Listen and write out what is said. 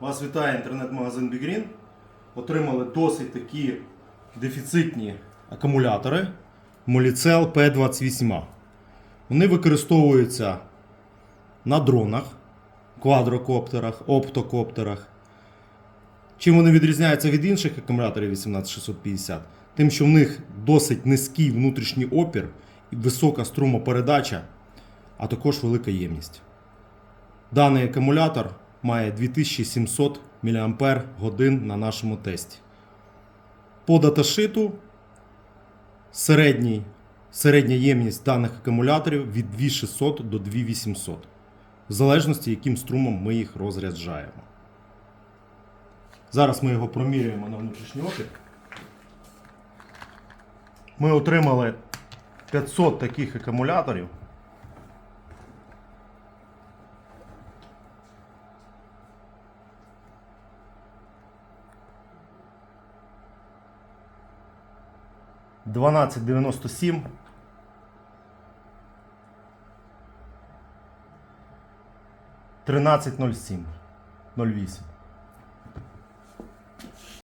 Вас вітає інтернет-магазин BigGreen. Отримали досить такі дефіцитні акумулятори Molicel P28. Вони використовуються на дронах, квадрокоптерах, оптокоптерах. Чим вони відрізняються від інших акумуляторів 18650? Тим, що в них досить низький внутрішній опір, висока струмопередача, а також велика ємність. Даний акумулятор має 2700 мАч на нашому тесті. По даташиту середній, середня ємність даних акумуляторів від 2600 до 2800, в залежності, яким струмом ми їх розряджаємо. Зараз ми його промірюємо на внутрішній опір. Ми отримали 500 таких акумуляторів. Дванадцять дев'яносто сім. Тринадцять ноль сім. Ноль вісім.